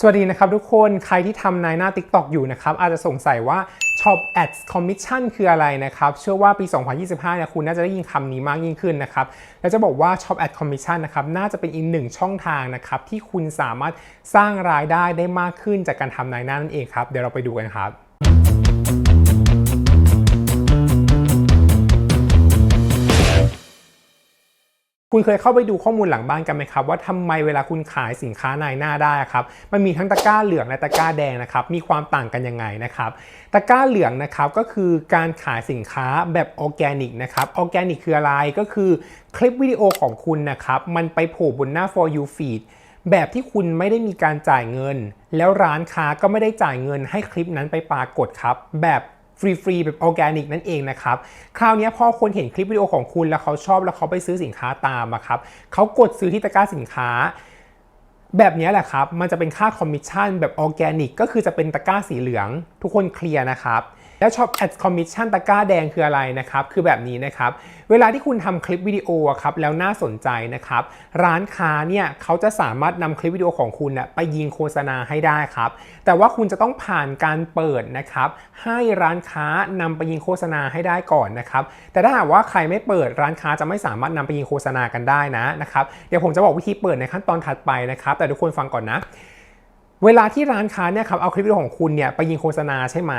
สวัสดีนะครับทุกคนใครที่ทำนายหน้า TikTok อยู่นะครับ อาจจะสงสัยว่า Shop Ads Commission คืออะไรนะครับ เชื่อว่าปี 2025เนี่ยคุณน่าจะได้ยินคำนี้มากยิ่งขึ้นนะครับ และจะบอกว่า Shop Ads Commission นะครับน่าจะเป็นอีกหนึ่งช่องทางนะครับที่คุณสามารถสร้างรายได้ได้มากขึ้นจากการทำนายหน้านั่นเองครับ เดี๋ยวเราไปดูกันครับ คุณเคยเข้าไปดูข้อมูลหลังบ้านกันไหมครับ ว่าทำไมเวลาคุณขายสินค้าในหน้าได้ครับมันมีทั้งตะกร้าเหลืองและตะกร้าแดงนะครับมีความต่างกันยังไงนะครับตะกร้าเหลืองนะครับก็คือการขายสินค้าแบบออร์แกนิกนะครับออร์แกนิกคืออะไรก็คือคลิปวิดีโอของคุณนะครับมันไปโผล่บนหน้า for you feed แบบที่คุณไม่ได้มีการจ่ายเงิน แล้วร้านค้าก็ไม่ได้จ่ายเงินให้คลิปนั้นไปปรากฏครับ แบบ ฟรีๆแบบออร์แกนิกนั่นเองนะครับคราวนี้พอคนเห็นคลิปวิดีโอของคุณแล้วเขาชอบแล้วเขาไปซื้อสินค้าตามอะครับเขากดซื้อที่ตะกร้าสินค้าแบบนี้แหละครับ มันจะเป็นค่าคอมมิชชั่นแบบออร์แกนิกก็คือจะเป็นตะกร้าสีเหลือง ทุกคนเคลียร์นะครับ แล้วช็อปแอดคอมมิชชั่นตะกร้าแดงคืออะไรนะครับ คือแบบนี้นะครับ เวลาที่คุณทำคลิปวิดีโอครับแล้วน่าสนใจนะครับ ร้านค้าเนี่ยเขาจะสามารถนำคลิปวิดีโอของคุณน่ะไปยิงโฆษณาให้ได้ครับ แต่ว่าคุณจะต้องผ่านการเปิดนะครับ ให้ร้านค้านำไปยิงโฆษณาให้ได้ก่อนนะครับ แต่ถ้าหากว่าใครไม่เปิดร้านค้าจะไม่สามารถนำไปยิงโฆษณากันได้นะนะครับ เดี๋ยวผมจะบอกวิธีเปิดในขั้นตอนถัดไปนะครับ แต่ทุกคนฟังก่อนนะ เวลาที่ร้านค้าเนี่ยครับเอาคลิปวิดีโอของคุณเนี่ยไปยิงโฆษณาใช่ไหม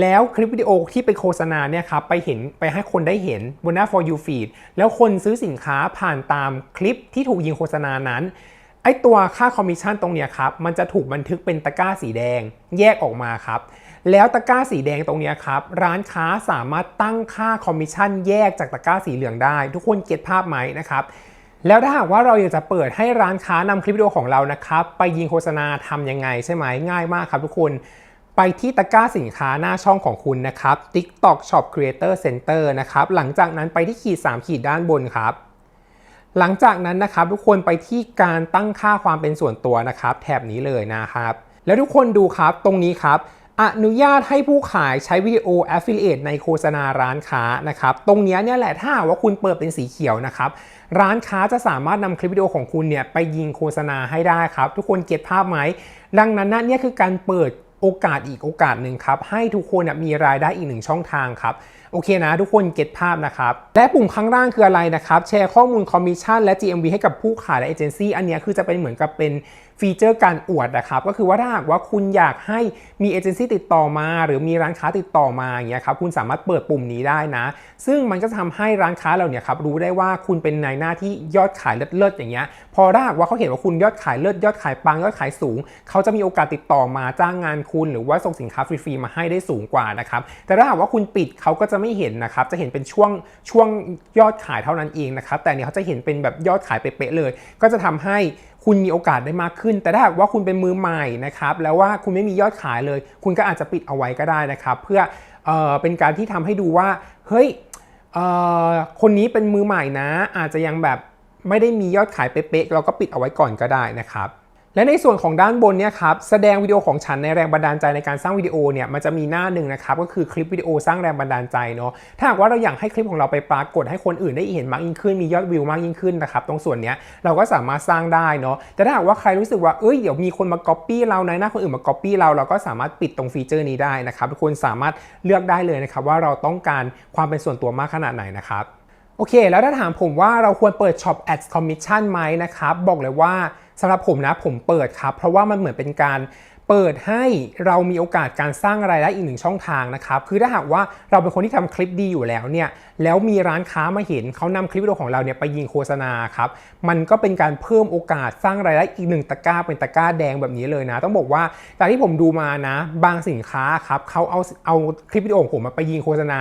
แล้วคลิปวิดีโอที่เป็นโฆษณาเนี่ยครับไปเห็นไปให้คนได้เห็นบนหน้า for you feed แล้วคนซื้อสินค้าผ่านตามคลิปที่ถูกยิงโฆษณานั้นไอตัวค่าคอมมิชชั่นตรงเนี้ยครับมันจะถูกบันทึกเป็นตะกร้าสีแดงแยกออกมาครับแล้วตะกร้าสีแดงตรงเนี้ยครับร้านค้าสามารถตั้งค่าคอมมิชชั่นแยกจากตะกร้าสีเหลืองได้ ทุกคนเก็ตภาพไหมนะครับ แล้วถ้าหากว่าเราอยากจะเปิดให้ร้านค้านำคลิปวิดีโอของเรานะครับ ไปยิงโฆษณาทำยังไงใช่ไหมง่ายมากครับทุกคน ไปที่ตะกร้าสินค้าหน้าช่องของคุณนะครับ TikTok Shop Creator Center นะครับ หลังจากนั้นไปที่ขีด 3 ขีดด้านบนครับ หลังจากนั้นนะครับทุกคนไปที่การตั้งค่าความเป็นส่วนตัวนะครับ แถบนี้เลยนะครับ แล้วทุกคนดูครับตรงนี้ครับ อนุญาตให้ผู้ขายใช้วิดีโอ Affiliate ในโฆษณาร้านค้านะครับ ตรงนี้เนี่ยแหละถ้าว่าคุณเปิดเป็นสีเขียวนะครับ ร้านค้าจะสามารถนำคลิปวิดีโอของคุณเนี่ยไปยิงโฆษณาให้ได้ครับ ทุกคนเก็ตภาพไหม ดังนั้นนะเนี่ยคือการเปิดโอกาสอีกโอกาสหนึ่งครับ ให้ทุกคนมีรายได้อีกหนึ่งช่องทางครับ โอเคนะ ทุกคนเก็ตภาพนะครับ และปุ่มข้างล่างคืออะไรนะครับ แชร์ข้อมูลคอมมิชชั่นและ GMV ให้กับผู้ขายและเอเจนซี่อันนี้คือจะเป็นเหมือนกับเป็น ฟีเจอร์การอวดนะครับก็คือว่าถ้าหากว่าคุณอยากให้มีเอเจนซี่ติดต่อมา หรือมีร้านค้าติดต่อมาอย่างเงี้ยครับคุณสามารถเปิดปุ่มนี้ได้นะ ซึ่งมันก็จะทำให้ร้านค้าเราเนี่ยครับรู้ได้ว่าคุณเป็นนายหน้าที่ยอดขายเลิศๆอย่างเงี้ยพอถ้าหากว่าเขาเห็นว่าคุณยอดขายเลิศยอดขายปังยอดขายสูง เขาจะมีโอกาสติดต่อมาจ้างงานคุณ หรือว่าส่งสินค้าฟรีๆมาให้ได้สูงกว่านะครับแต่ถ้าหากว่าคุณปิดเขาก็จะไม่เห็นนะครับจะเห็นเป็นช่วงช่วงยอดขายเท่านั้นเองนะครับแต่เนี่ยเขาจะเห็นเป็นแบบยอดขายเป๊ะๆเลย ก็จะทำให้ คุณมีโอกาสได้มากขึ้น แต่ถ้าหากว่าคุณเป็นมือใหม่นะครับแล้วว่าคุณไม่มียอดขายเลย คุณก็อาจจะปิดเอาไว้ก็ได้นะครับ เพื่อเออเป็นการที่ทำให้ดูว่าเฮ้ยเออคนนี้เป็นมือใหม่นะ อาจจะยังแบบไม่ได้มียอดขายเป๊ะๆเราก็ปิดเอาไว้ก่อนก็ได้นะครับ และในส่วนของด้านบนเนี่ยครับแสดงวิดีโอของฉันในแรงบันดาลใจในการสร้างวิดีโอเนี่ยมันจะมีหน้าหนึ่งนะครับก็คือคลิปวิดีโอสร้างแรงบันดาลใจเนาะถ้าหากว่าเราอยากให้คลิปของเราไปปรากฏให้คนอื่นได้เห็นมากยิ่งขึ้นมียอดวิวมากยิ่งขึ้นนะครับตรงส่วนเนี้ยเราก็สามารถสร้างได้เนาะแต่ถ้าหากว่าใครรู้สึกว่าเอ้ยเดี๋ยวมีคนมาก๊อปปี้เราในหน้าคนอื่นมาก๊อปปี้เราเราก็สามารถปิดตรงฟีเจอร์นี้ได้นะครับทุกคนสามารถเลือกได้เลยนะครับว่าเราต้องการความเป็นส่วนตัวมากขนาดไหนนะครับ โอเค แล้วถ้าถามผมว่าเราควรเปิด Shop Ads Commission ไหมนะครับ บอกเลยว่าสำหรับผมนะผมเปิดครับ เพราะว่ามันเหมือนเป็นการเปิดให้เรามีโอกาสการสร้างรายได้อีกหนึ่งช่องทางนะครับคือถ้าหากว่าเราเป็นคนที่ทำคลิปดีอยู่แล้วเนี่ยแล้วมีร้านค้ามาเห็นเขานำคลิปวิดีโอของเราเนี่ยไปยิงโฆษณาครับมันก็เป็นการเพิ่มโอกาสสร้างรายได้อีกหนึ่งตะกร้าเป็นตะกร้าแดงแบบนี้เลยนะ ต้องบอกว่าจากที่ผมดูมานะ บางสินค้าครับเขาเอาเอาคลิปวิดีโอของผมมาไปยิงโฆษณา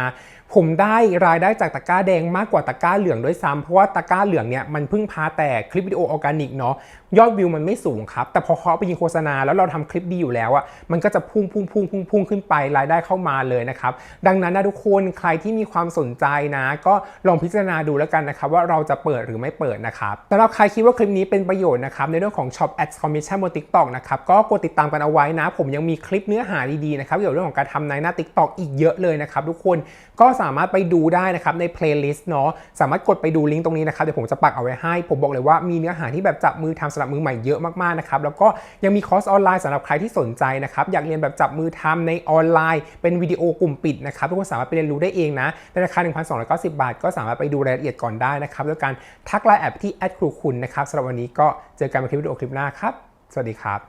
ผมได้รายได้จากตะกร้าแดงมากกว่าตะกร้าเหลืองด้วยซ้ำเพราะว่าตะกร้าเหลืองเนี่ยมันเพิ่งพาแต่คลิปวิดีโอออร์แกนิกเนาะยอดวิวมันไม่สูงครับ แต่พอเขาไปยิงโฆษณาแล้วเราทำคลิปดีอยู่แล้วอะมันก็จะพุ่งพุ่งพุ่งพุ่งพุ่งขึ้นไปรายได้เข้ามาเลยนะครับ ดังนั้นนะทุกคนใครที่มีความสนใจนะ ก็ลองพิจารณาดูแล้วกันนะครับ ว่าเราจะเปิดหรือไม่เปิดนะครับสำหรับใครคิดว่าคลิปนี้เป็นประโยชน์นะครับในเรื่องของ Shop Ads Commission บน TikTok นะครับก็กดติดตามกันเอาไว้นะ ผมยังมีคลิปเนื้อหาดีๆนะครับเกี่ยวกับเรื่องของการทำในหน้า TikTok อีกเยอะเลยนะครับทุกคนก็สามารถไปดูได้นะครับใน playlist เนาะสามารถกดไปดูลิงก์ตรงนี้นะครับเดี๋ยวผมจะปักเอาไว้ให้ ผมบอกเลยว่ามีเนื้อหาที่แบบจับมือทำสำหรับมือใหม่เยอะมากๆนะครับแล้วก็ยังมีคอร์สออนไลน์สำหรับใครที่สนใจนะครับอยากเรียนแบบจับมือทำในออนไลน์ เป็นวิดีโอกลุ่มปิดนะครับทุกคนสามารถไปเรียนรู้ได้เองนะในราคา 1,290 บาท ก็สามารถไปดูรายละเอียดก่อนได้นะครับด้วยการทักไลน์แอปที่แอดครูคุณนะครับสำหรับวันนี้ก็เจอกันในคลิปวิดีโอคลิปหน้าครับสวัสดีครับ